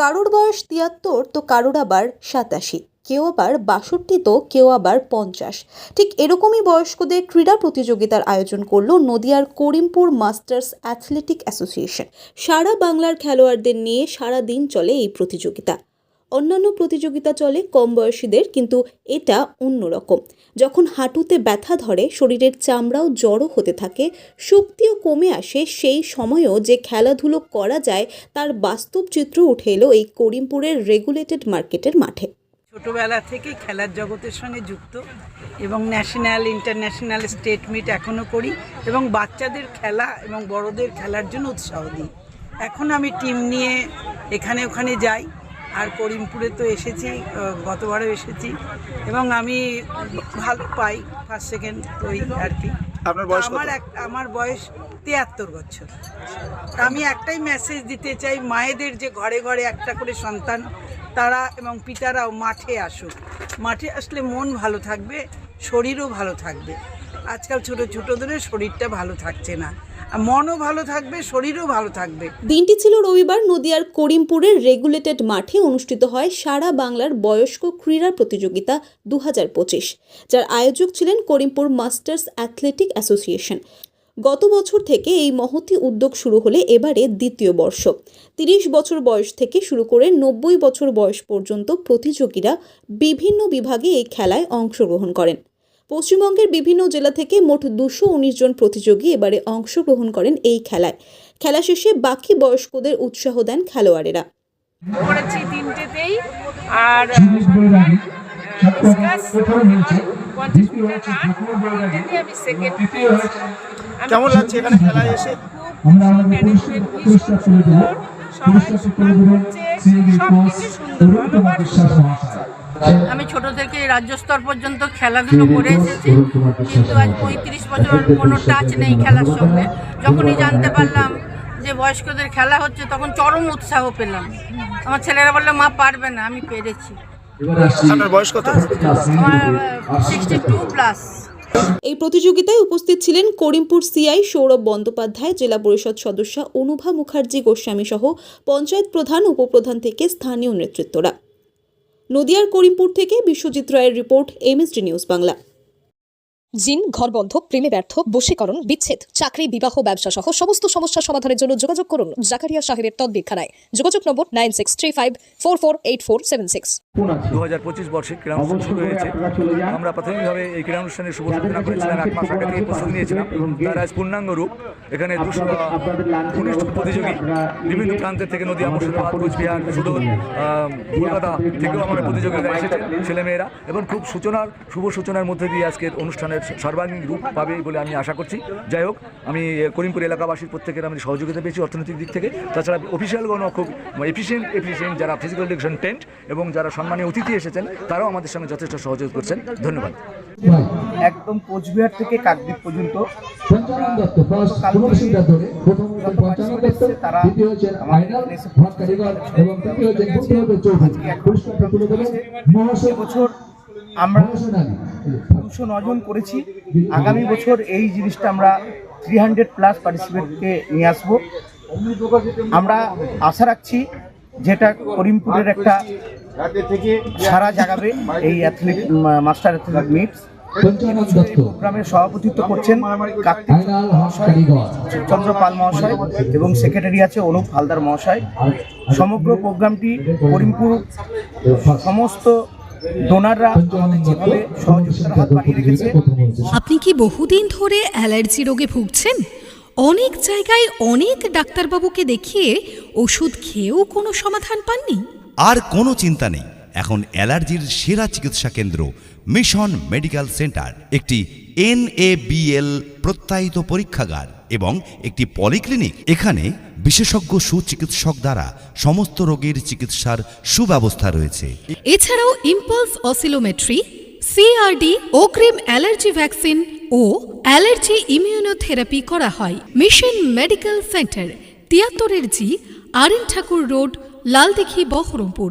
কারোর বয়স তিয়াত্তর, তো কারোর আবার সাতাশি। কেউ আবার বাষট্টি, তো কেউ আবার পঞ্চাশ। ঠিক এরকমই বয়স্কদের ক্রীড়া প্রতিযোগিতার আয়োজন করল নদিয়ার করিমপুর মাস্টার্স অ্যাথলেটিক অ্যাসোসিয়েশন। সারা বাংলার খেলোয়াড়দের নিয়ে সারা দিন চলে এই প্রতিযোগিতা। অন্যান্য প্রতিযোগিতা চলে কম বয়সীদের, কিন্তু এটা অন্যরকম যখন হাঁটুতে ব্যথা ধরে, শরীরের চামড়াও জড়ো হতে থাকে, শক্তিও কমে আসে, সেই সময়েও যে খেলাধুলো করা যায়, তার বাস্তব চিত্র উঠে এলো এই করিমপুরের রেগুলেটেড মার্কেটের মাঠে। ছোটবেলা থেকে খেলার জগতের সঙ্গে যুক্ত এবং ন্যাশনাল ইন্টারন্যাশনাল স্টেট মিট এখনও করি এবং বাচ্চাদের খেলা এবং বড়দের খেলার জন্য উৎসাহ দিই। এখন আমি টিম নিয়ে এখানে ওখানে যাই। আর করিমপুরে তো এসেছি গতবারও এসেছি এবং আমি ভালো পাই ফার্স্ট সেকেন্ড ওই আর কি। আপনার বয়স আমার এক- আমার বয়স তিয়াত্তর বছর। তা আমি একটাই মেসেজ দিতে চাই মায়েদের যে ঘরে ঘরে একটা করে সন্তান তারা এবং পিতারাও মাঠে আসুক। মাঠে আসলে মন ভালো থাকবে শরীরও ভালো থাকবে। আজকাল ছোট ছোটদের শরীরটা ভালো থাকছে না। মনও ভালো থাকবে, শরীরও ভালো থাকবে। দিনটি ছিল রবিবার, নদিয়ার করিমপুরের রেগুলেটেড মাঠে অনুষ্ঠিত হয় সারা বাংলার বয়স্ক ক্রীড়া প্রতিযোগিতা দু হাজার পঁচিশ, যার আয়োজক ছিলেন করিমপুর মাস্টার্স অ্যাথলেটিক অ্যাসোসিয়েশন। গত বছর থেকে এই মহতি উদ্যোগ শুরু হলে এবারে দ্বিতীয় বর্ষ। তিরিশ বছর বয়স থেকে শুরু করে নব্বই বছর বয়স পর্যন্ত প্রতিযোগীরা বিভিন্ন বিভাগে এই খেলায় অংশগ্রহণ করেন। পশ্চিমবঙ্গের বিভিন্ন জেলা থেকে মোট দুশো উনিশ জন প্রতিযোগী এবারে অংশগ্রহণ করেন এই খেলায়। খেলা শেষে বাকি বয়স্কদের উৎসাহ দেন খেলোয়াড়েরা। করেছি তিনটেতেই আর পঞ্চাশ মিটার রান তিনটেতেই আমি সেকেন্ড কেমন লাগছে এখানে খেলায় এসে? খুব খুশি ম্যানেজমেন্ট সুন্দর সবাই সম্মান করছে সব কিছু সুন্দর ধন্যবাদ আমি ছোট থেকে রাজ্য স্তর পর্যন্ত খেলাধুলো করে এসেছি। কিন্তু আজ পঁয়ত্রিশ বছর কোনো টাচ নেই খেলার সঙ্গে। যখনই জানতে পারলাম যে বয়স্কদের খেলা হচ্ছে তখন চরম উৎসাহ পেলাম। আমার ছেলেরা বলল মা পারবে না আমি পেরেছি। আপনার বয়স কত? আমার সিক্সটি টু প্লাস এই প্রতিযোগিতায় উপস্থিত ছিলেন করিমপুর সিআই সৌরভ বন্দ্যোপাধ্যায় জেলা পরিষদ সদস্য অনুভা মুখার্জি গোস্বামী সহ পঞ্চায়েত প্রধান উপপ্রধান থেকে স্থানীয় নেতৃত্বরা। নদিয়ার করিমপুর থেকে বিশ্বজিৎ রায়ের রিপোর্ট এমএসডি নিউজ বাংলা। জিন ঘরবন্ধ প্রেমে ব্যর্থ বশীকরণ বিচ্ছেদ চাকরি বিবাহ ব্যবসা সহ সমস্ত সমস্যা সমাধানের জন্য যোগাযোগ করুন জাকারিয়া সাহেবের তদ্বিক্ষানায় যোগাযোগ number nine six three five four four eight four seven six. দু হাজার পঁচিশ বর্ষে ক্রীড়া অনুষ্ঠান শুরু হয়েছে। আমরা প্রাথমিকভাবে এই ক্রীড়া অনুষ্ঠানের শুভ সূচনা করেছিলাম এক মাস আগে থেকে প্রস্তুতি নিয়েছিলাম। তার আজ পূর্ণাঙ্গ রূপ। এখানে দুশো উনিশ প্রতিযোগী বিভিন্ন প্রান্তের থেকে নদীয়া মুর্শিদাবাদ কোচবিহার সুদূর আহ, কলকাতা থেকেও আমাদের প্রতিযোগিতা এসেছে ছেলেমেয়েরা। এবং খুব সূচনার শুভ সূচনার মধ্যে দিয়ে আজকের অনুষ্ঠানের সর্বাঙ্গীন রূপ পাবে বলে আমি আশা করছি। যাই হোক আমি করিমপুর এলাকাবাসীর প্রত্যেকের আমি সহযোগিতা পেয়েছি অর্থনৈতিক দিক থেকে। তাছাড়া অফিসিয়ালগণও খুব এফিসিয়েন্ট এফিসিয়েন্ট যারা ফিজিক্যাল এডুকেশন টেন্ট এবং যারা সম্মানীয় অতিথি এসেছেন তারাও আমাদের সঙ্গে যথেষ্ট সহযোগ করছেন। ধন্যবাদ। একদম কোচবিহার থেকে কাকদ্বীপ পর্যন্ত। বছর আমরা দুশো নজন করেছি। আগামী বছর এই জিনিসটা আমরা থ্রি হান্ড্রেড প্লাস পার্টিসিপেটকে নিয়ে আসব। আমরা আশা রাখছি যেটা করিমপুরের একটা সারা জাগাবে এই athlete master athlete meets Panchanan প্রোগ্রামের সভাপতিত্ব করছেন কার্তিক চন্দ্র পাল মহাশয় এবং সেক্রেটারি আছে অনুপ হালদার মহাশয়। সমগ্র প্রোগ্রামটি করিমপুর সমস্ত ডোনাররা আমাদের যেভাবে সহযোগিতার হাত বাড়িয়ে রেখেছে। আপনি কি বহুদিন ধরে অ্যালার্জি রোগে ভুগছেন? অনেক জায়গায় অনেক ডাক্তারবাবুকে দেখিয়ে ওষুধ খেয়েও কোনো সমাধান পাননি? আর কোনো চিন্তা নেই। এখন অ্যালার্জির সেরা চিকিৎসা কেন্দ্র মিশন মেডিকেল সেন্টার, একটি এনএবিএল প্রত্যায়িত পরীক্ষাগার এবং একটি পলিক্লিনিক। এখানে বিশেষজ্ঞ সুচিকিৎসক দ্বারা সমস্ত রোগের চিকিৎসার সুব্যবস্থা রয়েছে। এছাড়াও ইম্পালস অসিলোমেট্রি, সিআরডি, অগ্রিম অ্যালার্জি ভ্যাকসিন ও অ্যালার্জি ইমিউনোথেরাপি করা হয়। Mission medical centre, তিয়াত্তরের G R N Thakur road, Laldighi Berhampore.